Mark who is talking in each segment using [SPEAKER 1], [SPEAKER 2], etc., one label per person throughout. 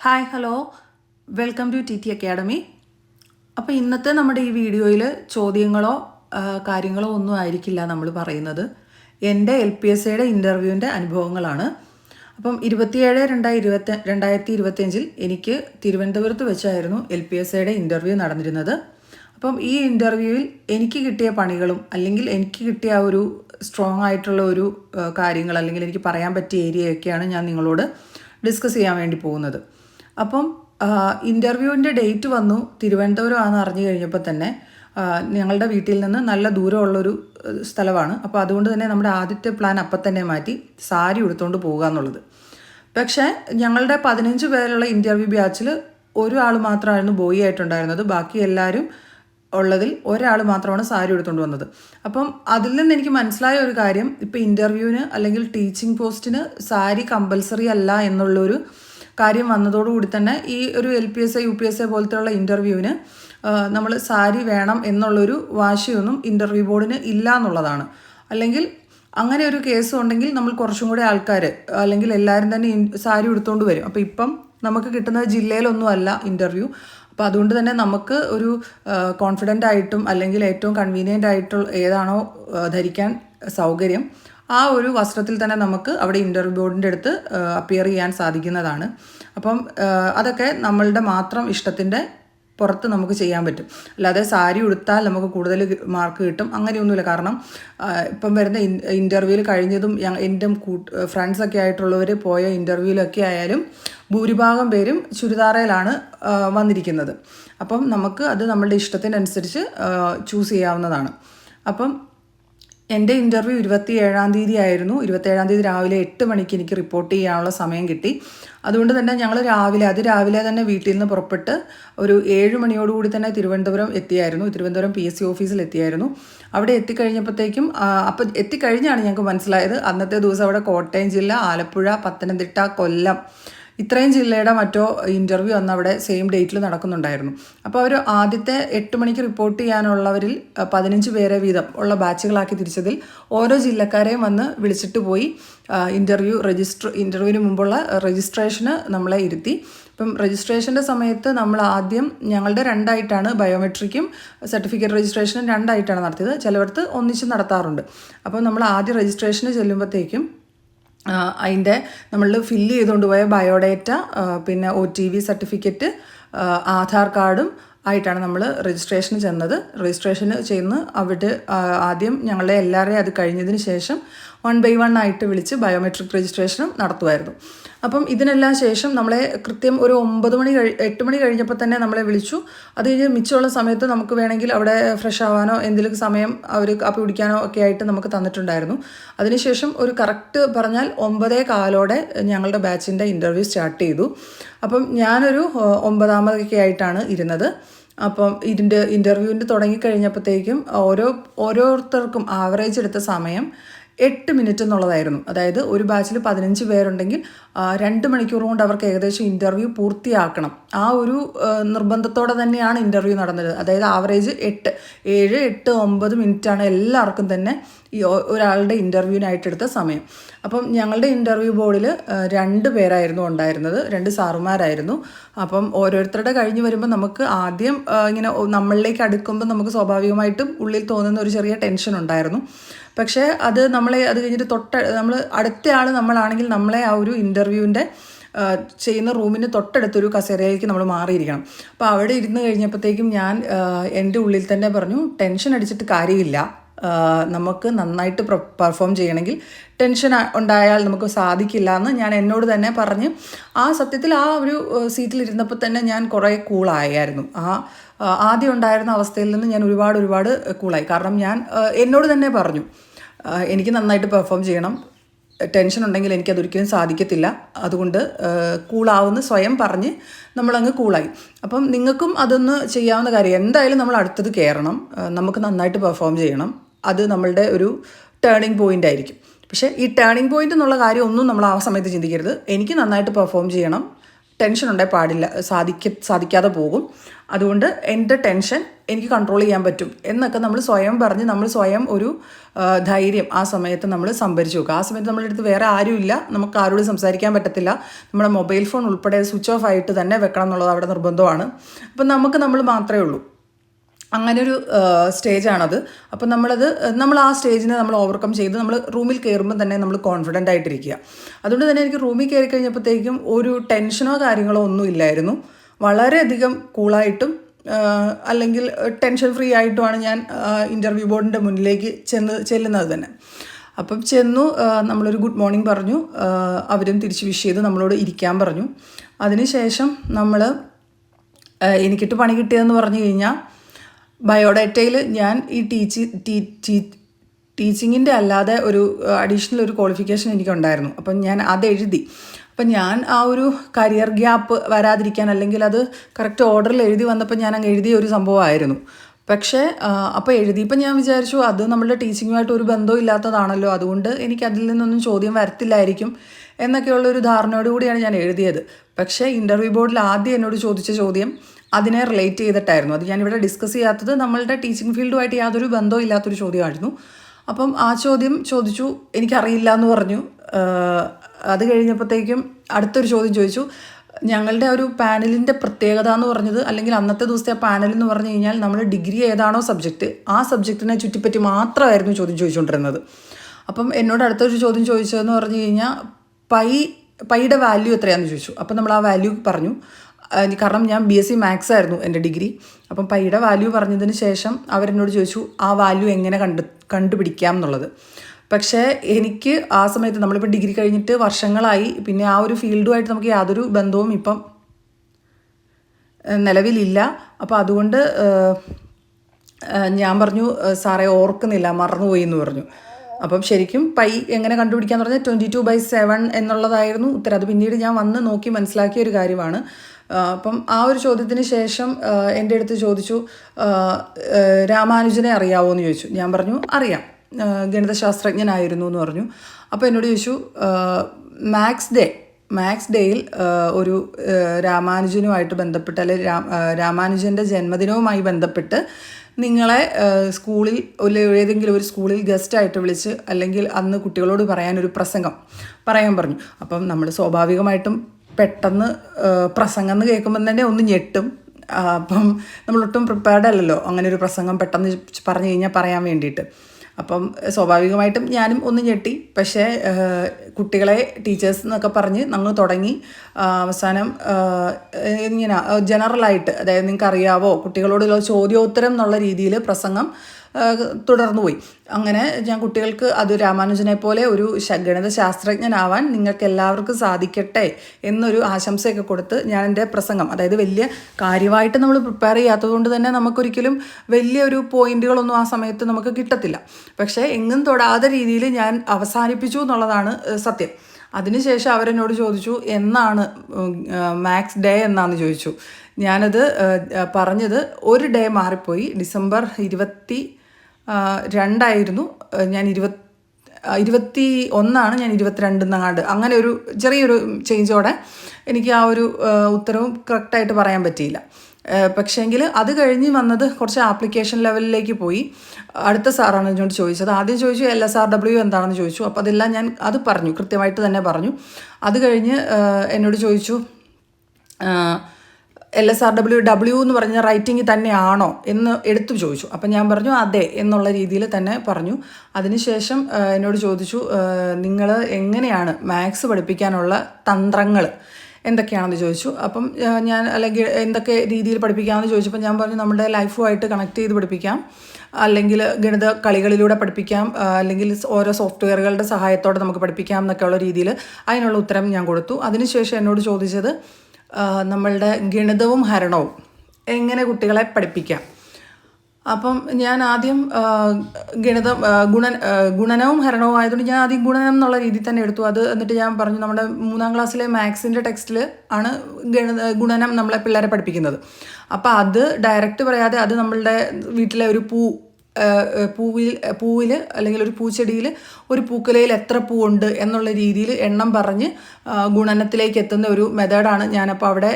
[SPEAKER 1] Hi hello welcome to T T academy അപ്പോൾ ഇന്നത്തെ നമ്മുടെ ഈ വീഡിയോയിൽ ചോദ്യങ്ങളോ കാര്യങ്ങളോ ഒന്നും ആയിരിക്കില്ല നമ്മൾ പറയുന്നത്. എന്റെ എൽ പി എസ് സിയുടെ ഇന്റർവ്യൂവിന്റെ അനുഭവങ്ങളാണ്. അപ്പം ഇരുപത്തിയേഴ് രണ്ടായി ഇരുപത്തി രണ്ടായിരത്തി ഇരുപത്തിയഞ്ചിൽ എനിക്ക് തിരുവനന്തപുരത്ത് വെച്ചായിരുന്നു എൽ പി എസ് സിയുടെ ഇന്റർവ്യൂ നടന്നിരുന്നത്. അപ്പം ഈ ഇന്റർവ്യൂവിൽ എനിക്ക് കിട്ടിയ പണികളും അല്ലെങ്കിൽ എനിക്ക് കിട്ടിയ ആ ഒരു സ്ട്രോങ് ആയിട്ടുള്ള ഒരു കാര്യങ്ങൾ അല്ലെങ്കിൽ എനിക്ക് പറയാൻ പറ്റിയ ഏരിയയൊക്കെയാണ് ഞാൻ നിങ്ങളോട് ഡിസ്കസ് ചെയ്യാൻ വേണ്ടി പോകുന്നത്. അപ്പം ഇന്റർവ്യൂവിന്റെ ഡേറ്റ് വന്നു. തിരുവനന്തപുരം ആണെന്ന് അറിഞ്ഞു കഴിഞ്ഞപ്പോൾ തന്നെ ഞങ്ങളുടെ വീട്ടിൽ നിന്ന് നല്ല ദൂരമുള്ളൊരു സ്ഥലമാണ്. അപ്പോൾ അതുകൊണ്ട് തന്നെ നമ്മുടെ ആദ്യത്തെ പ്ലാൻ അപ്പം തന്നെ മാറ്റി സാരി ഉടുത്തുകൊണ്ട് പോവുക എന്നുള്ളത്. പക്ഷേ ഞങ്ങളുടെ പതിനഞ്ച് പേരുള്ള ഇന്റർവ്യൂ ബാച്ചിൽ ഒരാൾ മാത്രമായിരുന്നു ബോയി ആയിട്ടുണ്ടായിരുന്നത്. ബാക്കി എല്ലാവരും ഉള്ളതിൽ ഒരാൾ മാത്രമാണ് സാരി എടുത്തുകൊണ്ട് വന്നത്. അപ്പം അതിൽ നിന്ന് എനിക്ക് മനസ്സിലായ ഒരു കാര്യം ഇപ്പോൾ ഇന്റർവ്യൂവിന് അല്ലെങ്കിൽ ടീച്ചിങ് പോസ്റ്റിന് സാരി കമ്പൽസറി അല്ല എന്നുള്ളൊരു കാര്യം വന്നതോടുകൂടി തന്നെ ഈ ഒരു L P S A U P S A പോലത്തെയുള്ള ഇന്റർവ്യൂവിന് നമ്മൾ സാരി വേണം എന്നുള്ളൊരു വാശിയൊന്നും ഇന്റർവ്യൂ ബോർഡിന് ഇല്ല എന്നുള്ളതാണ്. അല്ലെങ്കിൽ അങ്ങനെ ഒരു കേസ് ഉണ്ടെങ്കിൽ നമ്മൾ കുറച്ചും കൂടി ആൾക്കാർ അല്ലെങ്കിൽ എല്ലാവരും തന്നെ സാരി എടുത്തുകൊണ്ട് വരും. അപ്പോൾ ഇപ്പം നമുക്ക് കിട്ടുന്നത് ജില്ലയിലൊന്നും അല്ല ഇന്റർവ്യൂ അപ്പോൾ അതുകൊണ്ട് തന്നെ നമുക്ക് ഒരു കോൺഫിഡന്റ് ആയിട്ടും അല്ലെങ്കിൽ ഏറ്റവും കൺവീനിയന്റ് ആയിട്ടുള്ള ഏതാണോ ധരിക്കാൻ സൗകര്യം. ആ ഒരു വസ്ത്രത്തിൽ തന്നെ നമുക്ക് അവിടെ ഇന്റർവ്യൂ ബോർഡിന്റെ അടുത്ത് അപ്പിയർ ചെയ്യാൻ സാധിക്കുന്നതാണ്. അപ്പം അതൊക്കെ നമ്മളുടെ മാത്രം ഇഷ്ടത്തിന്റെ പുറത്ത് നമുക്ക് ചെയ്യാൻ പറ്റും. അല്ലാതെ സാരി ഉടുത്താൽ നമുക്ക് കൂടുതൽ മാർക്ക് കിട്ടും. അങ്ങനെയൊന്നുമില്ല. കാരണം ഇപ്പം വരുന്ന ഇന്റർവ്യൂവിൽ കഴിഞ്ഞതും എന്റെ കൂട്ട് ഫ്രണ്ട്സൊക്കെ ആയിട്ടുള്ളവർ പോയ ഇന്റർവ്യൂവിലൊക്കെ ആയാലും ഭൂരിഭാഗം പേരും ചുരിദാറയിലാണ് വന്നിരിക്കുന്നത്. അപ്പം നമുക്ക് അത് നമ്മളുടെ ഇഷ്ടത്തിനനുസരിച്ച് ചൂസ് ചെയ്യാവുന്നതാണ്. അപ്പം എന്റെ ഇന്റർവ്യൂ ഇരുപത്തി ഏഴാം തീയതി ആയിരുന്നു. ഇരുപത്തേഴാം തീയതി രാവിലെ എട്ട് മണിക്ക് എനിക്ക് റിപ്പോർട്ട് ചെയ്യാനുള്ള സമയം കിട്ടി. അതുകൊണ്ട് തന്നെ ഞങ്ങൾ രാവിലെ അത് രാവിലെ തന്നെ വീട്ടിൽ നിന്ന് പുറപ്പെട്ട് ഒരു ഏഴ് മണിയോടുകൂടി തന്നെ തിരുവനന്തപുരം എത്തിയായിരുന്നു. തിരുവനന്തപുരം പി എസ് സി ഓഫീസിൽ എത്തിയായിരുന്നു. അവിടെ എത്തിക്കഴിഞ്ഞപ്പോഴത്തേക്കും അപ്പം എത്തിക്കഴിഞ്ഞാണ് ഞങ്ങൾക്ക് മനസ്സിലായത്. അന്നത്തെ ദിവസം അവിടെ കോട്ടയം ജില്ല ആലപ്പുഴ പത്തനംതിട്ട കൊല്ലം. ഇത്രയും ജില്ലയുടെ മറ്റോ ഇന്റർവ്യൂ അന്ന് അവിടെ സെയിം ഡേറ്റിൽ നടക്കുന്നുണ്ടായിരുന്നു. അപ്പോൾ അവർ ആദ്യത്തെ എട്ട് മണിക്ക് റിപ്പോർട്ട് ചെയ്യാനുള്ളവരിൽ പതിനഞ്ച് പേരെ വീതം ഉള്ള ബാച്ചുകളാക്കി തിരിച്ചതിൽ ഓരോ ജില്ലക്കാരെയും വന്ന് വിളിച്ചിട്ട് പോയി ഇന്റർവ്യൂ രജിസ്റ്റർ ഇന്റർവ്യൂവിന് മുമ്പുള്ള രജിസ്ട്രേഷന് നമ്മളെ ഇരുത്തി. ഇപ്പം രജിസ്ട്രേഷന്റെ സമയത്ത് നമ്മൾ ആദ്യം ഞങ്ങളുടെ രണ്ടായിട്ടാണ് ബയോമെട്രിക്കും സർട്ടിഫിക്കറ്റ് രജിസ്ട്രേഷനും രണ്ടായിട്ടാണ് നടത്തിയത്. ചിലയിടത്ത് ഒന്നിച്ച് നടത്താറുണ്ട്. അപ്പോൾ നമ്മൾ ആദ്യം രജിസ്ട്രേഷന് ചെല്ലുമ്പോഴത്തേക്കും അതിന്റെ നമ്മൾ ഫില്ല് ചെയ്തുകൊണ്ട് പോയ ബയോഡേറ്റ പിന്നെ O T V certificate Aadhaar കാർഡും ആയിട്ടാണ് നമ്മൾ രജിസ്ട്രേഷന് ചെന്നത്. രജിസ്ട്രേഷന് ചെന്ന് അവിടെ ആദ്യം ഞങ്ങളെ എല്ലാവരെയും അത് കഴിഞ്ഞതിന് ശേഷം വൺ ബൈ വൺ ആയിട്ട് വിളിച്ച് ബയോമെട്രിക് രജിസ്ട്രേഷനും നടത്തുമായിരുന്നു അപ്പം ഇതിനെല്ലാം ശേഷം നമ്മളെ കൃത്യം ഒരു ഒമ്പത് മണി കഴി എട്ട് മണി കഴിഞ്ഞപ്പോൾ തന്നെ നമ്മളെ വിളിച്ചു. അത് കഴിഞ്ഞ് മിച്ചമുള്ള സമയത്ത് നമുക്ക് വേണമെങ്കിൽ അവിടെ ഫ്രഷ് ആവാനോ എന്തെങ്കിലും സമയം അവർ കാപ്പി കുടിക്കാനോ ഒക്കെ ആയിട്ട് നമുക്ക് തന്നിട്ടുണ്ടായിരുന്നു. അതിനുശേഷം ഒരു കറക്റ്റ് പറഞ്ഞാൽ ഒമ്പതേ കാലോടെ ഞങ്ങളുടെ ബാച്ചിന്റെ ഇന്റർവ്യൂ സ്റ്റാർട്ട് ചെയ്തു. അപ്പം ഞാനൊരു ഒമ്പതാമതൊക്കെ ആയിട്ടാണ് ഇരുന്നത്. അപ്പം ഇതിന്റെ ഇന്റർവ്യൂവിന്റെ തുടങ്ങിക്കഴിഞ്ഞപ്പോഴത്തേക്കും ഓരോ ഓരോരുത്തർക്കും ആവറേജ് എടുത്ത സമയം എട്ട് മിനിറ്റ് എന്നുള്ളതായിരുന്നു. അതായത് ഒരു ബാച്ചിൽ പതിനഞ്ച് പേരുണ്ടെങ്കിൽ രണ്ട് മണിക്കൂർ കൊണ്ട് അവർക്ക് ഏകദേശം ഇന്റർവ്യൂ പൂർത്തിയാക്കണം. ആ ഒരു നിർബന്ധത്തോടെ തന്നെയാണ് ഇന്റർവ്യൂ നടന്നത്. അതായത് ആവറേജ് എട്ട് ഏഴ് എട്ട് ഒമ്പത് മിനിറ്റാണ് എല്ലാവർക്കും തന്നെ ഈ ഒരാളുടെ ഇന്റർവ്യൂവിനായിട്ട് എടുത്ത സമയം. അപ്പം ഞങ്ങളുടെ ഇന്റർവ്യൂ ബോർഡിൽ രണ്ട് പേരായിരുന്നു ഉണ്ടായിരുന്നത്. രണ്ട് സാറുമാരായിരുന്നു. അപ്പം ഓരോരുത്തരുടെ കഴിഞ്ഞ് വരുമ്പോൾ നമുക്ക് ആദ്യം ഇങ്ങനെ നമ്മളിലേക്ക് അടുക്കുമ്പോൾ നമുക്ക് സ്വാഭാവികമായിട്ടും ഉള്ളിൽ തോന്നുന്ന ഒരു ചെറിയ ടെൻഷൻ ഉണ്ടായിരുന്നു. പക്ഷേ അത് നമ്മളെ അത് കഴിഞ്ഞിട്ട് തൊട്ട നമ്മൾ അടുത്ത ആൾ നമ്മളാണെങ്കിൽ നമ്മളെ ആ ഒരു ഇന്റർവ്യൂവിന്റെ ചെയ്യുന്ന റൂമിന് തൊട്ടടുത്തൊരു കസേരയിലേക്ക് നമ്മൾ മാറിയിരിക്കണം. അപ്പോൾ അവിടെ ഇരുന്ന് കഴിഞ്ഞപ്പോഴത്തേക്കും ഞാൻ എന്റെ ഉള്ളിൽ തന്നെ പറഞ്ഞു ടെൻഷൻ അടിച്ചിട്ട് കാര്യമില്ല. നമുക്ക് നന്നായിട്ട് പെർഫോം ചെയ്യണമെങ്കിൽ ടെൻഷൻ ഉണ്ടായാൽ നമുക്ക് സാധിക്കില്ല എന്ന് ഞാൻ എന്നോട് തന്നെ പറഞ്ഞ് ആ സത്യത്തിൽ ആ ഒരു സീറ്റിൽ ഇരുന്നപ്പോൾ തന്നെ ഞാൻ കുറേ കൂളായായിരുന്നു ആ ആദ്യം ഉണ്ടായിരുന്ന അവസ്ഥയിൽ നിന്ന് ഞാൻ ഒരുപാട് ഒരുപാട് കൂളായി കാരണം ഞാൻ എന്നോട് തന്നെ പറഞ്ഞു എനിക്ക് നന്നായിട്ട് പെർഫോം ചെയ്യണം. ടെൻഷൻ ഉണ്ടെങ്കിൽ എനിക്കതൊരിക്കലും സാധിക്കത്തില്ല. അതുകൊണ്ട് കൂളാവുന്ന സ്വയം പറഞ്ഞ് നമ്മളങ്ങ് കൂളായി. അപ്പം നിങ്ങൾക്കും അതൊന്ന് ചെയ്യാവുന്ന കാര്യം എന്തായാലും നമ്മൾ അടുത്തത് കയറണം നമുക്ക് നന്നായിട്ട് പെർഫോം ചെയ്യണം. അത് നമ്മളുടെ ഒരു ടേണിംഗ് പോയിന്റ് ആയിരിക്കും. പക്ഷേ ഈ ടേണിംഗ് പോയിന്റ് എന്നുള്ള കാര്യം ഒന്നും നമ്മൾ ആ സമയത്ത് ചിന്തിക്കരുത്. എനിക്ക് നന്നായിട്ട് പെർഫോം ചെയ്യണം. ടെൻഷൻ ഉണ്ടായി പാടില്ല. സാധിക്ക സാധിക്കാതെ പോകും. അതുകൊണ്ട് എന്റെ ടെൻഷൻ എനിക്ക് കൺട്രോൾ ചെയ്യാൻ പറ്റും എന്നൊക്കെ നമ്മൾ സ്വയം പറഞ്ഞ് നമ്മൾ സ്വയം ഒരു ധൈര്യം ആ സമയത്ത് നമ്മൾ സംഭരിച്ചു വെക്കുക ആ സമയത്ത് നമ്മുടെ അടുത്ത് വേറെ ആരുമില്ല നമുക്ക് ആരോടും സംസാരിക്കാൻ പറ്റത്തില്ല. നമ്മുടെ മൊബൈൽ ഫോൺ ഉൾപ്പെടെ സ്വിച്ച് ഓഫ് ആയിട്ട് തന്നെ വെക്കണം എന്നുള്ളത് അവിടെ നിർബന്ധമാണ്. അപ്പം നമുക്ക് നമ്മൾ മാത്രമേ ഉള്ളൂ. അങ്ങനെ ഒരു സ്റ്റേജാണത്. അപ്പം നമ്മളത് നമ്മൾ ആ സ്റ്റേജിനെ നമ്മൾ ഓവർകം ചെയ്ത് നമ്മൾ റൂമിൽ കയറുമ്പോൾ തന്നെ നമ്മൾ കോൺഫിഡന്റ് ആയിട്ടിരിക്കുക. അതുകൊണ്ട് തന്നെ എനിക്ക് റൂമിൽ കയറി കഴിഞ്ഞപ്പോഴത്തേക്കും ഒരു ടെൻഷനോ കാര്യങ്ങളോ ഒന്നും ഇല്ലായിരുന്നു. വളരെയധികം കൂളായിട്ടും അല്ലെങ്കിൽ ടെൻഷൻ ഫ്രീ ആയിട്ടുമാണ് ഞാൻ ഇന്റർവ്യൂ ബോർഡിന്റെ മുന്നിലേക്ക് ചെന്ന് ചെല്ലുന്നത് തന്നെ. അപ്പം ചെന്നു നമ്മളൊരു ഗുഡ് മോർണിംഗ് പറഞ്ഞു. അവരും തിരിച്ച് വിഷ് ചെയ്ത് നമ്മളോട് ഇരിക്കാൻ പറഞ്ഞു. അതിനുശേഷം നമ്മൾ എനിക്കിട്ട് പണി കിട്ടിയതെന്ന് പറഞ്ഞു കഴിഞ്ഞാൽ ബയോഡാറ്റയിൽ ഞാൻ ഈ ടീച്ചി ടീച്ചിങ്ങിന്റെ അല്ലാതെ ഒരു അഡീഷണൽ ഒരു ക്വാളിഫിക്കേഷൻ എനിക്കുണ്ടായിരുന്നു. അപ്പം ഞാൻ അത് എഴുതി. അപ്പം ഞാൻ ആ ഒരു കരിയർ ഗ്യാപ്പ് വരാതിരിക്കാൻ അല്ലെങ്കിൽ അത് കറക്റ്റ് ഓർഡറിൽ എഴുതി വന്നപ്പോൾ ഞാൻ അങ്ങ് എഴുതിയ ഒരു സംഭവമായിരുന്നു. പക്ഷേ അപ്പോൾ എഴുതിയപ്പോൾ ഞാൻ വിചാരിച്ചു അത് നമ്മളുടെ ടീച്ചിങ്ങുമായിട്ട് ഒരു ബന്ധവും ഇല്ലാത്തതാണല്ലോ. അതുകൊണ്ട് എനിക്ക് അതിൽ നിന്നൊന്നും ചോദ്യം വരത്തില്ലായിരിക്കും എന്നൊക്കെയുള്ള ഒരു ധാരണയോട് കൂടിയാണ് ഞാൻ എഴുതിയത്. പക്ഷേ ഇന്റർവ്യൂ ബോർഡിൽ ആദ്യം എന്നോട് ചോദിച്ച ചോദ്യം അതിനെ റിലേറ്റ് ചെയ്തിട്ടായിരുന്നു. അത് ഞാനിവിടെ ഡിസ്കസ് ചെയ്യാത്തത് നമ്മളുടെ ടീച്ചിങ് ഫീൽഡുമായിട്ട് യാതൊരു ബന്ധവും ഇല്ലാത്തൊരു ചോദ്യമായിരുന്നു. അപ്പം ആ ചോദ്യം ചോദിച്ചു. എനിക്കറിയില്ല എന്ന് പറഞ്ഞു അത് കഴിഞ്ഞപ്പോഴത്തേക്കും അടുത്തൊരു ചോദ്യം ചോദിച്ചു. ഞങ്ങളുടെ ഒരു പാനലിന്റെ പ്രത്യേകത എന്ന് പറഞ്ഞത് അല്ലെങ്കിൽ അന്നത്തെ ദിവസത്തെ ആ പാനൽ എന്ന് പറഞ്ഞു കഴിഞ്ഞാൽ നമ്മൾ ഡിഗ്രി ഏതാണോ സബ്ജക്റ്റ് ആ സബ്ജക്റ്റിനെ ചുറ്റിപ്പറ്റി മാത്രമായിരുന്നു ചോദ്യം ചോദിച്ചുകൊണ്ടിരുന്നത്. അപ്പം എന്നോട് അടുത്തൊരു ചോദ്യം ചോദിച്ചതെന്ന് പറഞ്ഞു കഴിഞ്ഞാൽ പൈ പൈയുടെ വാല്യൂ എത്രയാണെന്ന് ചോദിച്ചു. അപ്പം നമ്മൾ ആ വാല്യൂ പറഞ്ഞു. കാരണം ഞാൻ ബി എസ് സി മാത്സ് ആയിരുന്നു എന്റെ ഡിഗ്രി. അപ്പം പൈയുടെ വാല്യൂ പറഞ്ഞതിന് ശേഷം അവരെന്നോട് ചോദിച്ചു ആ വാല്യൂ എങ്ങനെ കണ്ട് കണ്ടുപിടിക്കാം എന്നുള്ളത് പക്ഷേ എനിക്ക് ആ സമയത്ത് നമ്മളിപ്പോൾ ഡിഗ്രി കഴിഞ്ഞിട്ട് വർഷങ്ങളായി പിന്നെ ആ ഒരു ഫീൽഡുമായിട്ട് നമുക്ക് യാതൊരു ബന്ധവും ഇപ്പം നിലവിലില്ല. അപ്പോൾ അതുകൊണ്ട് ഞാൻ പറഞ്ഞു സാറേ ഓർക്കുന്നില്ല മറന്നുപോയി എന്ന് പറഞ്ഞു. അപ്പം ശരിക്കും പൈ എങ്ങനെ കണ്ടുപിടിക്കാന്ന് പറഞ്ഞാൽ ട്വന്റി ടു ബൈ സെവൻ എന്നുള്ളതായിരുന്നു ഉത്തരം. അത് പിന്നീട് ഞാൻ വന്ന് നോക്കി മനസ്സിലാക്കിയ ഒരു കാര്യമാണ്. അപ്പം ആ ഒരു ചോദ്യത്തിന് ശേഷം എന്റെ അടുത്ത് ചോദിച്ചു രാമാനുജനെ അറിയാവോ എന്ന് ചോദിച്ചു. ഞാൻ പറഞ്ഞു അറിയാം. ഗണിതശാസ്ത്രജ്ഞനായിരുന്നു എന്ന് പറഞ്ഞു. അപ്പോൾ എന്നോട് ചോദിച്ചു മാത്സ് ഡേ മാത്സ് ഡേയിൽ ഒരു രാമാനുജനുമായിട്ട് ബന്ധപ്പെട്ട് അല്ലെങ്കിൽ രാമാനുജന്റെ ജന്മദിനവുമായി ബന്ധപ്പെട്ട് നിങ്ങളെ സ്കൂളിൽ ഒരു ഏതെങ്കിലും ഒരു സ്കൂളിൽ ഗസ്റ്റായിട്ട് വിളിച്ച് അല്ലെങ്കിൽ അന്ന് കുട്ടികളോട് പറയാനൊരു പ്രസംഗം പറയാൻ പറഞ്ഞു. അപ്പം നമ്മൾ സ്വാഭാവികമായിട്ടും പെട്ടെന്ന് പ്രസംഗം എന്ന് കേൾക്കുമ്പം തന്നെ ഒന്ന് ഞെട്ടും. അപ്പം നമ്മളൊട്ടും പ്രിപ്പയർഡ് അല്ലല്ലോ അങ്ങനെ ഒരു പ്രസംഗം പെട്ടെന്ന് പറഞ്ഞു കഴിഞ്ഞാൽ പറയാൻ വേണ്ടിയിട്ട്. അപ്പം സ്വാഭാവികമായിട്ടും ഞാനും ഒന്ന് ഞെട്ടി. പക്ഷേ കുട്ടികളെ ടീച്ചേഴ്സ് എന്നൊക്കെ പറഞ്ഞ് നമ്മൾ തുടങ്ങി. അവസാനം ഇങ്ങനെ ജനറലായിട്ട് അതായത് നിങ്ങൾക്ക് അറിയാവോ കുട്ടികളോടുള്ള ചോദ്യോത്തരം എന്നുള്ള രീതിയിൽ പ്രസംഗം തുടർന്നു പോയി. അങ്ങനെ ഞാൻ കുട്ടികൾക്ക് അത് രാമാനുജനെ പോലെ ഒരു ഗണിത ശാസ്ത്രജ്ഞനാവാൻ നിങ്ങൾക്ക് എല്ലാവർക്കും സാധിക്കട്ടെ എന്നൊരു ആശംസയൊക്കെ കൊടുത്ത് ഞാൻ എന്റെ പ്രസംഗം അതായത് വലിയ കാര്യമായിട്ട് നമ്മൾ പ്രിപ്പയർ ചെയ്യാത്തത് കൊണ്ട് തന്നെ നമുക്കൊരിക്കലും വലിയൊരു പോയിന്റുകളൊന്നും ആ സമയത്ത് നമുക്ക് കിട്ടത്തില്ല. പക്ഷേ എങ്ങും തൊടാതെ രീതിയിൽ ഞാൻ അവസാനിപ്പിച്ചു എന്നുള്ളതാണ് സത്യം. അതിനുശേഷം അവരെന്നോട് ചോദിച്ചു എന്നാണ് മാത്സ് ഡേ എന്നാന്ന് ചോദിച്ചു. ഞാനത് പറഞ്ഞത് ഒരു ഡേ മാറിപ്പോയി ഡിസംബർ ഇരുപത്തി രണ്ടായിരുന്നു. ഞാൻ ഇരുപത്തി ഇരുപത്തി ഒന്നാണ് ഞാൻ ഇരുപത്തിരണ്ട് എന്നങ്ങാണ്ട് അങ്ങനെ ഒരു ചെറിയൊരു ചേഞ്ചോടെ എനിക്ക് ആ ഒരു ഉത്തരവും കറക്റ്റായിട്ട് പറയാൻ പറ്റിയില്ല. പക്ഷേങ്കിൽ അത് കഴിഞ്ഞ് വന്നത് കുറച്ച് ആപ്ലിക്കേഷൻ ലെവലിലേക്ക് പോയി. അടുത്ത സാറാണ് എന്നോട് ചോദിച്ചത്. ആദ്യം ചോദിച്ചു എൽ എസ് ആർ ഡബ്ല്യു എന്താണെന്ന് ചോദിച്ചു. അപ്പോൾ അതെല്ലാം ഞാൻ അത് പറഞ്ഞു കൃത്യമായിട്ട് തന്നെ പറഞ്ഞു. അത് കഴിഞ്ഞ് എന്നോട് ചോദിച്ചു L S R W W എന്ന് പറഞ്ഞ റൈറ്റിംഗ് തന്നെയാണോ എന്ന് എടുത്തു ചോദിച്ചു. അപ്പം ഞാൻ പറഞ്ഞു അതെ എന്നുള്ള രീതിയിൽ തന്നെ പറഞ്ഞു. അതിനുശേഷം എന്നോട് ചോദിച്ചു നിങ്ങൾ എങ്ങനെയാണ് മാത്സ് പഠിപ്പിക്കാനുള്ള തന്ത്രങ്ങൾ എന്തൊക്കെയാണെന്ന് ചോദിച്ചു. അപ്പം ഞാൻ അല്ലെങ്കിൽ എന്തൊക്കെ രീതിയിൽ പഠിപ്പിക്കാമെന്ന് ചോദിച്ചപ്പോൾ ഞാൻ പറഞ്ഞു നമ്മുടെ ലൈഫുമായിട്ട് കണക്ട് ചെയ്ത് പഠിപ്പിക്കാം. അല്ലെങ്കിൽ ഗണിത കളികളിലൂടെ പഠിപ്പിക്കാം. അല്ലെങ്കിൽ ഓരോ സോഫ്റ്റ്വെയറുകളുടെ സഹായത്തോടെ നമുക്ക് പഠിപ്പിക്കാം എന്നൊക്കെയുള്ള രീതിയിൽ അതിനുള്ള ഉത്തരം ഞാൻ കൊടുത്തു. അതിനുശേഷം എന്നോട് ചോദിച്ചത് നമ്മളുടെ ഗണിതവും ഹരണവും എങ്ങനെ കുട്ടികളെ പഠിപ്പിക്കാം? അപ്പം ഞാൻ ആദ്യം ഗണിതം ഗുണ ഗുണനവും ഹരണവും ആയതുകൊണ്ട് ഞാൻ ആദ്യം ഗുണനം എന്നുള്ള രീതിയിൽ തന്നെ എടുത്തു. അത് എന്നിട്ട് ഞാൻ പറഞ്ഞു നമ്മുടെ മൂന്നാം ക്ലാസ്സിലെ മാത്സിന്റെ ടെക്സ്റ്റിൽ ആണ് ഗണിത ഗുണനം നമ്മളെ പിള്ളേരെ പഠിപ്പിക്കുന്നത്. അപ്പോൾ അത് ഡയറക്റ്റ് പറയാതെ അത് നമ്മളുടെ വീട്ടിലെ ഒരു പൂ പൂവിൽ പൂവിൽ അല്ലെങ്കിൽ ഒരു പൂച്ചെടിയിൽ ഒരു പൂക്കലയിൽ എത്ര പൂവുണ്ട് എന്നുള്ള രീതിയിൽ എണ്ണം പറഞ്ഞ് ഗുണനത്തിലേക്ക് എത്തുന്ന ഒരു മെത്തേഡാണ് ഞാനപ്പോൾ അവിടെ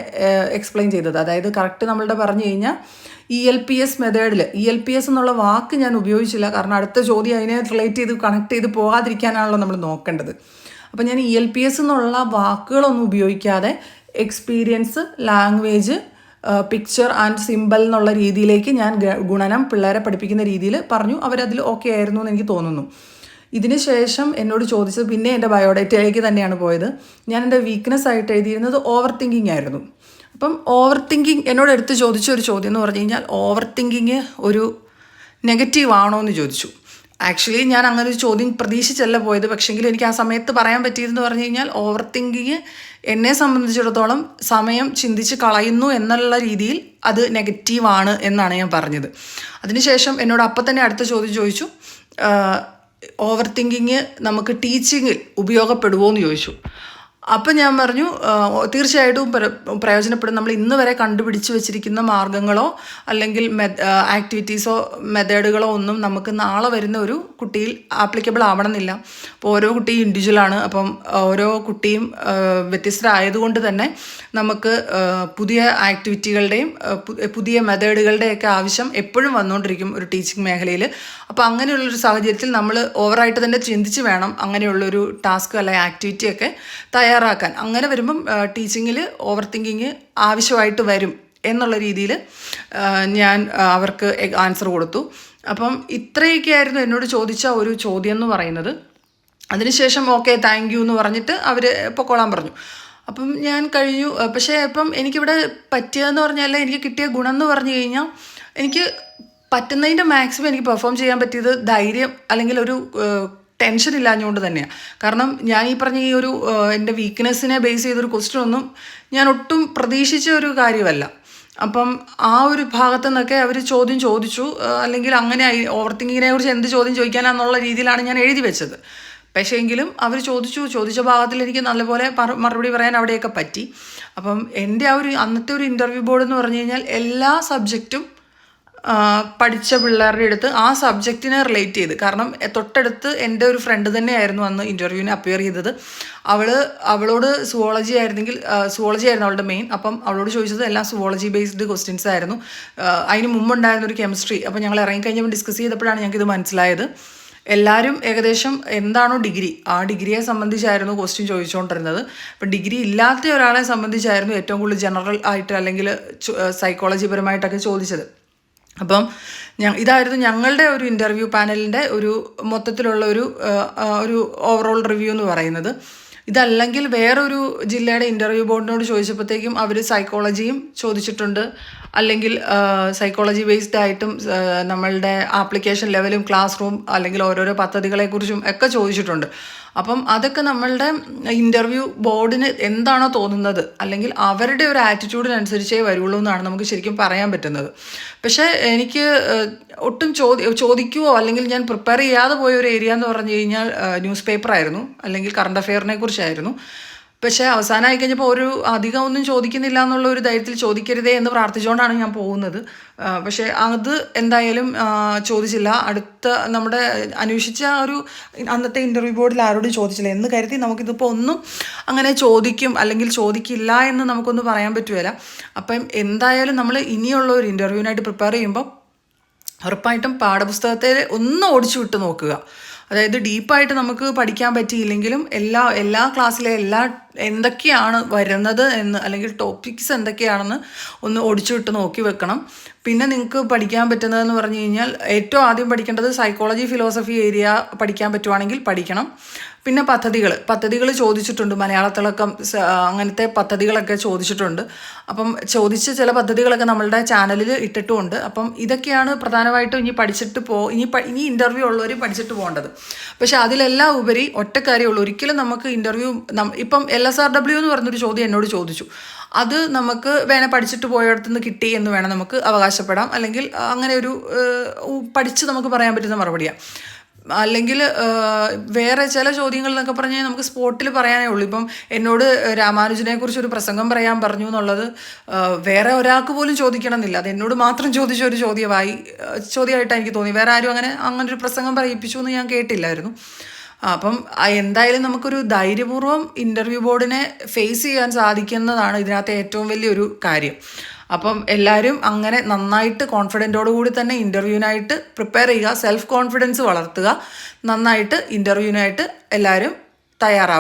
[SPEAKER 1] എക്സ്പ്ലെയിൻ ചെയ്തത്. അതായത് കറക്റ്റ് നമ്മളുടെ പറഞ്ഞു കഴിഞ്ഞാൽ ഇ എൽ പി എസ് മെത്തേഡിൽ ഇ എൽ പി എസ് എന്നുള്ള വാക്ക് ഞാൻ ഉപയോഗിച്ചില്ല. കാരണം അടുത്ത ചോദ്യം അതിനെ റിലേറ്റ് ചെയ്ത് കണക്ട് ചെയ്ത് പോകാതിരിക്കാനാണല്ലോ നമ്മൾ നോക്കേണ്ടത്. അപ്പോൾ ഞാൻ ഇ എൽ പി എസ് എന്നുള്ള വാക്കുകളൊന്നും ഉപയോഗിക്കാതെ experience language picture and simple എന്നുള്ള രീതിയിലേക്ക് ഞാൻ ഗുണനം പിള്ളേരെ പഠിപ്പിക്കുന്ന രീതിയിൽ പറഞ്ഞു. അവരതിൽ ഓക്കെ ആയിരുന്നു എന്ന് എനിക്ക് തോന്നുന്നു. ഇതിന് ശേഷം എന്നോട് ചോദിച്ചത് പിന്നെ എന്റെ ബയോഡേറ്റയിലേക്ക് തന്നെയാണ് പോയത്. ഞാൻ എന്റെ വീക്ക്നെസ് ആയിട്ട് എഴുതിയിരുന്നത് ഓവർ തിങ്കിങ് ആയിരുന്നു. അപ്പം ഓവർ തിങ്കിങ് എന്നോട് എടുത്ത് ചോദിച്ച ഒരു ചോദ്യം എന്ന് പറഞ്ഞു കഴിഞ്ഞാൽ ഓവർ തിങ്കിങ് ഒരു നെഗറ്റീവ് ആണോ എന്ന് ചോദിച്ചു. ആക്ച്വലി ഞാൻ അങ്ങനെ ഒരു ചോദ്യം പ്രതീക്ഷിച്ചല്ല പോയത്. പക്ഷെങ്കിൽ എനിക്ക് ആ സമയത്ത് പറയാൻ പറ്റിയതെന്ന് പറഞ്ഞു കഴിഞ്ഞാൽ ഓവർ തിങ്കിങ് എന്നെ സംബന്ധിച്ചിടത്തോളം സമയം ചിന്തിച്ച് കളയുന്നു എന്നുള്ള രീതിയിൽ അത് നെഗറ്റീവ് ആണ് എന്നാണ് ഞാൻ പറഞ്ഞത്. അതിനുശേഷം എന്നോട് അപ്പം തന്നെ അടുത്ത ചോദ്യം ചോദിച്ചു. ഓവർ തിങ്കിങ് നമുക്ക് ടീച്ചിങ്ങിൽ ഉപയോഗപ്പെടുമോ എന്ന് ചോദിച്ചു. അപ്പം ഞാൻ പറഞ്ഞു തീർച്ചയായിട്ടും പ്ര- പ്രയോജനപ്പെടും. നമ്മൾ ഇന്ന് വരെ കണ്ടുപിടിച്ച് വെച്ചിരിക്കുന്ന മാർഗങ്ങളോ അല്ലെങ്കിൽ ആക്ടിവിറ്റീസോ മെത്തേഡുകളോ ഒന്നും നമുക്ക് നാളെ വരുന്ന ഒരു കുട്ടിയിൽ ആപ്ലിക്കബിൾ ആവണമെന്നില്ല. അപ്പോൾ ഓരോ കുട്ടിയും ഇൻഡിവിജ്വലാണ് അപ്പം ഓരോ കുട്ടിയും വ്യത്യസ്തരായതുകൊണ്ട് തന്നെ നമുക്ക് പുതിയ ആക്ടിവിറ്റികളുടെയും പുതിയ മെത്തേഡുകളുടെയൊക്കെ ആവശ്യം എപ്പോഴും വന്നുകൊണ്ടിരിക്കും ഒരു ടീച്ചിങ് മേഖലയിൽ. അപ്പോൾ അങ്ങനെയുള്ളൊരു സാഹചര്യത്തിൽ നമ്മൾ ഓവറായിട്ട് തന്നെ ചിന്തിച്ച് വേണം അങ്ങനെയുള്ളൊരു ടാസ്ക് അല്ലെങ്കിൽ ആക്ടിവിറ്റി ഒക്കെ തയ്യാറാക്കാൻ. അങ്ങനെ വരുമ്പം ടീച്ചിങ്ങിൽ ഓവർ തിങ്കിങ് ആവശ്യമായിട്ട് വരും എന്നുള്ള രീതിയിൽ ഞാൻ അവർക്ക് ആൻസർ കൊടുത്തു. അപ്പം ഇത്രയൊക്കെയായിരുന്നു എന്നോട് ചോദിച്ച ഒരു ചോദ്യം എന്ന് പറയുന്നത്. അതിനുശേഷം ഓക്കെ താങ്ക് യു എന്ന് പറഞ്ഞിട്ട് അവർ പൊക്കോളാൻ പറഞ്ഞു. അപ്പം ഞാൻ കഴിഞ്ഞു. പക്ഷേ ഇപ്പം എനിക്കിവിടെ പറ്റിയതെന്ന് പറഞ്ഞാൽ എനിക്ക് കിട്ടിയ ഗുണം എന്ന് പറഞ്ഞു കഴിഞ്ഞാൽ എനിക്ക് പറ്റുന്നതിന്റെ മാക്സിമം എനിക്ക് പെർഫോം ചെയ്യാൻ പറ്റിയത് ധൈര്യം അല്ലെങ്കിൽ ഒരു ടെൻഷൻ ഇല്ലാഞ്ഞുകൊണ്ട് തന്നെയാണ് കാരണം ഞാൻ ഈ പറഞ്ഞ ഈ ഒരു എന്റെ വീക്ക്നെസ്സിനെ ബേസ് ചെയ്തൊരു ക്വസ്റ്റ്യൻ ഒന്നും ഞാൻ ഒട്ടും പ്രതീക്ഷിച്ച ഒരു കാര്യമല്ല. അപ്പം ആ ഒരു ഭാഗത്തു നിന്നൊക്കെ അവർ ചോദ്യം ചോദിച്ചു. അല്ലെങ്കിൽ അങ്ങനെ ഓവർ തിങ്കിങ്ങിനെ കുറിച്ച് എന്ത് ചോദ്യം ചോദിക്കാനാന്നുള്ള രീതിയിലാണ് ഞാൻ എഴുതി വെച്ചത്. പക്ഷേ എങ്കിലും അവർ ചോദിച്ചു. ചോദിച്ച ഭാഗത്തിൽ എനിക്ക് നല്ലപോലെ മറുപടി പറയാൻ അവിടെയൊക്കെ പറ്റി. അപ്പം എന്റെ ആ ഒരു അന്നത്തെ ഒരു ഇന്റർവ്യൂ ബോർഡ് എന്ന് പറഞ്ഞു കഴിഞ്ഞാൽ എല്ലാ സബ്ജക്റ്റും പഠിച്ച പിള്ളേരുടെ അടുത്ത് ആ സബ്ജക്റ്റിനെ റിലേറ്റ് ചെയ്ത്. കാരണം തൊട്ടടുത്ത് എന്റെ ഒരു ഫ്രണ്ട് തന്നെയായിരുന്നു അന്ന് ഇന്റർവ്യൂവിന് അപ്പിയർ ചെയ്തത്. അവൾ അവളോട് സുവോളജി ആയിരുന്നെങ്കിൽ സുവോളജി ആയിരുന്നു അവളുടെ മെയിൻ. അപ്പം അവളോട് ചോദിച്ചത് എല്ലാം സുവോളജി ബേസ്ഡ് ക്വസ്റ്റ്യൻസ് ആയിരുന്നു. അതിന് മുമ്പുണ്ടായിരുന്ന ഒരു കെമിസ്ട്രി. അപ്പം ഞങ്ങൾ ഇറങ്ങിക്കഴിഞ്ഞപ്പോൾ ഡിസ്കസ് ചെയ്തപ്പോഴാണ് ഞങ്ങൾക്ക് ഇത് മനസ്സിലായത്. എല്ലാവരും ഏകദേശം എന്താണോ ഡിഗ്രി ആ ഡിഗ്രിയെ സംബന്ധിച്ചായിരുന്നു ക്വസ്റ്റ്യൻ ചോദിച്ചുകൊണ്ടിരുന്നത് അപ്പം ഡിഗ്രി ഇല്ലാത്ത ഒരാളെ സംബന്ധിച്ചായിരുന്നു ഏറ്റവും കൂടുതൽ ജനറൽ ആയിട്ട് അല്ലെങ്കിൽ സൈക്കോളജി പരമായിട്ടൊക്കെ ചോദിച്ചത്. അപ്പം ഇതായിരുന്നു ഞങ്ങളുടെ ഒരു ഇന്റർവ്യൂ പാനലിന്റെ ഒരു മൊത്തത്തിലുള്ള ഒരു ഒരു ഓവറോൾ റിവ്യൂ എന്ന് പറയുന്നത്. ഇതല്ലെങ്കിൽ വേറൊരു ജില്ലയുടെ ഇന്റർവ്യൂ ബോർഡിനോട് ചോദിച്ചപ്പോഴത്തേക്കും അവർ സൈക്കോളജിയും ചോദിച്ചിട്ടുണ്ട്. അല്ലെങ്കിൽ സൈക്കോളജി ബേസ്ഡ് ആയിട്ടും നമ്മളുടെ ആപ്ലിക്കേഷൻ ലെവലും ക്ലാസ് റൂം അല്ലെങ്കിൽ ഓരോരോ പദ്ധതികളെക്കുറിച്ചും ഒക്കെ ചോദിച്ചിട്ടുണ്ട്. അപ്പം അതൊക്കെ നമ്മളുടെ ഇന്റർവ്യൂ ബോർഡിന് എന്താണോ തോന്നുന്നത് അല്ലെങ്കിൽ അവരുടെ ഒരു ആറ്റിറ്റ്യൂഡിനനുസരിച്ചേ വരുള്ളൂ എന്നാണ് നമുക്ക് ശരിക്കും പറയാൻ പറ്റുന്നത്. പക്ഷേ എനിക്ക് ഒട്ടും ചോദി ചോദിക്കുവോ അല്ലെങ്കിൽ ഞാൻ പ്രിപ്പയർ ചെയ്യാതെ പോയ ഒരു ഏരിയ എന്ന് പറഞ്ഞു കഴിഞ്ഞാൽ ന്യൂസ് പേപ്പർ ആയിരുന്നു. അല്ലെങ്കിൽ കറണ്ട് അഫെയറിനെ കുറിച്ചായിരുന്നു. പക്ഷേ അവസാനമായി കഴിഞ്ഞപ്പോൾ ഒരു അധികം ഒന്നും ചോദിക്കുന്നില്ല എന്നുള്ള ഒരു ധൈര്യത്തിൽ ചോദിക്കരുതേ എന്ന് പ്രാർത്ഥിച്ചുകൊണ്ടാണ് ഞാൻ പോകുന്നത്. പക്ഷേ അത് എന്തായാലും ചോദിച്ചില്ല. അടുത്ത നമ്മുടെ അന്വേഷിച്ച ഒരു അന്നത്തെ ഇന്റർവ്യൂ ബോർഡിൽ ആരോടും ചോദിച്ചില്ല. എന്ന് കരുതി നമുക്കിതിപ്പോൾ ഒന്നും അങ്ങനെ ചോദിക്കും അല്ലെങ്കിൽ ചോദിക്കില്ല എന്ന് നമുക്കൊന്നും പറയാൻ പറ്റുകയില്ല. അപ്പം എന്തായാലും നമ്മൾ ഇനിയുള്ള ഒരു ഇന്റർവ്യൂവിനായിട്ട് പ്രിപ്പയർ ചെയ്യുമ്പോൾ ഉറപ്പായിട്ടും പാഠപുസ്തകത്തെ ഒന്ന് ഓടിച്ചു വിട്ട് നോക്കുക. അതായത് ഡീപ്പായിട്ട് നമുക്ക് പഠിക്കാൻ പറ്റിയില്ലെങ്കിലും എല്ലാ എല്ലാ ക്ലാസ്സിലെ എല്ലാ എന്തൊക്കെയാണ് വരുന്നത് എന്ന് അല്ലെങ്കിൽ ടോപ്പിക്സ് എന്തൊക്കെയാണെന്ന് ഒന്ന് ഓടിച്ചു വിട്ട് നോക്കി വെക്കണം. പിന്നെ നിങ്ങൾക്ക് പഠിക്കാൻ പറ്റുന്നതെന്ന് പറഞ്ഞു കഴിഞ്ഞാൽ ഏറ്റവും ആദ്യം പഠിക്കേണ്ടത് സൈക്കോളജി ഫിലോസഫി ഏരിയ പഠിക്കാൻ പറ്റുവാണെങ്കിൽ പഠിക്കണം. പിന്നെ പദ്ധതികൾ പദ്ധതികൾ ചോദിച്ചിട്ടുണ്ട്. മലയാളത്തിളക്കം അങ്ങനത്തെ പദ്ധതികളൊക്കെ ചോദിച്ചിട്ടുണ്ട്. അപ്പം ചോദിച്ച ചില പദ്ധതികളൊക്കെ നമ്മളുടെ ചാനലിൽ ഇട്ടിട്ടുമുണ്ട്. അപ്പം ഇതൊക്കെയാണ് പ്രധാനമായിട്ടും ഇനി പഠിച്ചിട്ട് പോ ഇനി ഇനി ഇന്റർവ്യൂ ഉള്ളവർ പഠിച്ചിട്ട് പോകേണ്ടത്. പക്ഷെ അതിലെല്ലാം ഉപരി ഒറ്റ കാര്യമുള്ളൂ ഒരിക്കലും നമുക്ക് ഇന്റർവ്യൂ ഇപ്പം എൽ എസ് ആർ ഡബ്ല്യു എന്ന് പറഞ്ഞൊരു ചോദ്യം എന്നോട് ചോദിച്ചു. അത് നമുക്ക് വേണേൽ പഠിച്ചിട്ട് പോയടത്തുനിന്ന് കിട്ടി എന്ന് വേണം നമുക്ക് അവകാശപ്പെടാം. അല്ലെങ്കിൽ അങ്ങനെ ഒരു പഠിച്ച് നമുക്ക് പറയാൻ പറ്റുന്ന മറുപടിയാണ് അല്ലെങ്കിൽ വേറെ ചില ചോദ്യങ്ങൾ എന്നൊക്കെ പറഞ്ഞാൽ നമുക്ക് സ്പോട്ടിൽ പറയാനേ ഉള്ളൂ. ഇപ്പം എന്നോട് രാമാനുജനെ കുറിച്ച് ഒരു പ്രസംഗം പറയാൻ പറഞ്ഞു എന്നുള്ളത് വേറെ ഒരാൾക്ക് പോലും ചോദിക്കണമെന്നില്ല. അത് എന്നോട് മാത്രം ചോദിച്ച ഒരു ചോദ്യമായി ചോദ്യമായിട്ടാണ് എനിക്ക് തോന്നി വേറെ ആരും അങ്ങനെ അങ്ങനെ ഒരു പ്രസംഗം പറയിപ്പിച്ചു എന്ന് ഞാൻ കേട്ടില്ലായിരുന്നു. അപ്പം എന്തായാലും നമുക്കൊരു ധൈര്യപൂർവം ഇന്റർവ്യൂ ബോർഡിനെ ഫേസ് ചെയ്യാൻ സാധിക്കുന്നതാണ് ഇതിനകത്ത് ഏറ്റവും വലിയൊരു കാര്യം. അപ്പം എല്ലാവരും അങ്ങനെ നന്നായിട്ട് കോൺഫിഡന്റോടു കൂടി തന്നെ ഇന്റർവ്യൂവിനായിട്ട് പ്രിപ്പയർ ചെയ്യുക സെൽഫ് കോൺഫിഡൻസ് വളർത്തുക. നന്നായിട്ട് ഇന്റർവ്യൂവിനായിട്ട് എല്ലാവരും തയ്യാറാവുക.